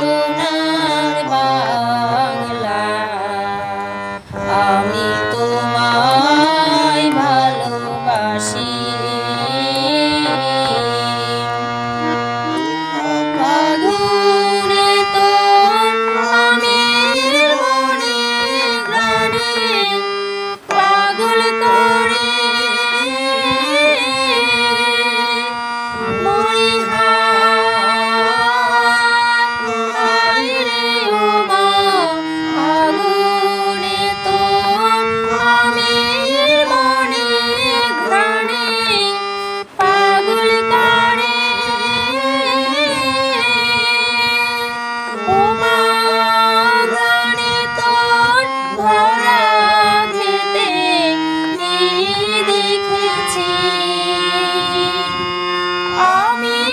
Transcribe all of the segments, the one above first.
sola.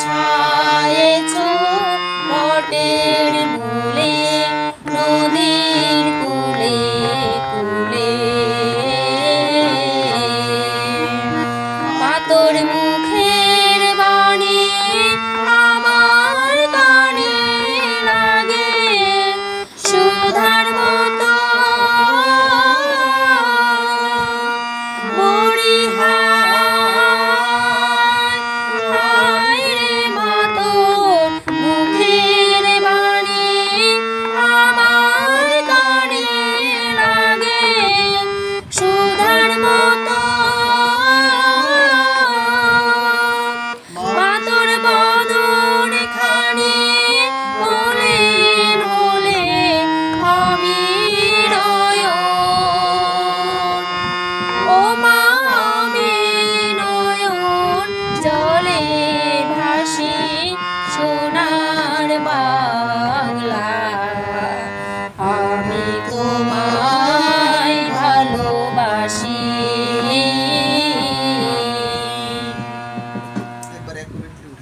ছায়েছো মটের ভুলে নদীর কুলে কুলে। পাতর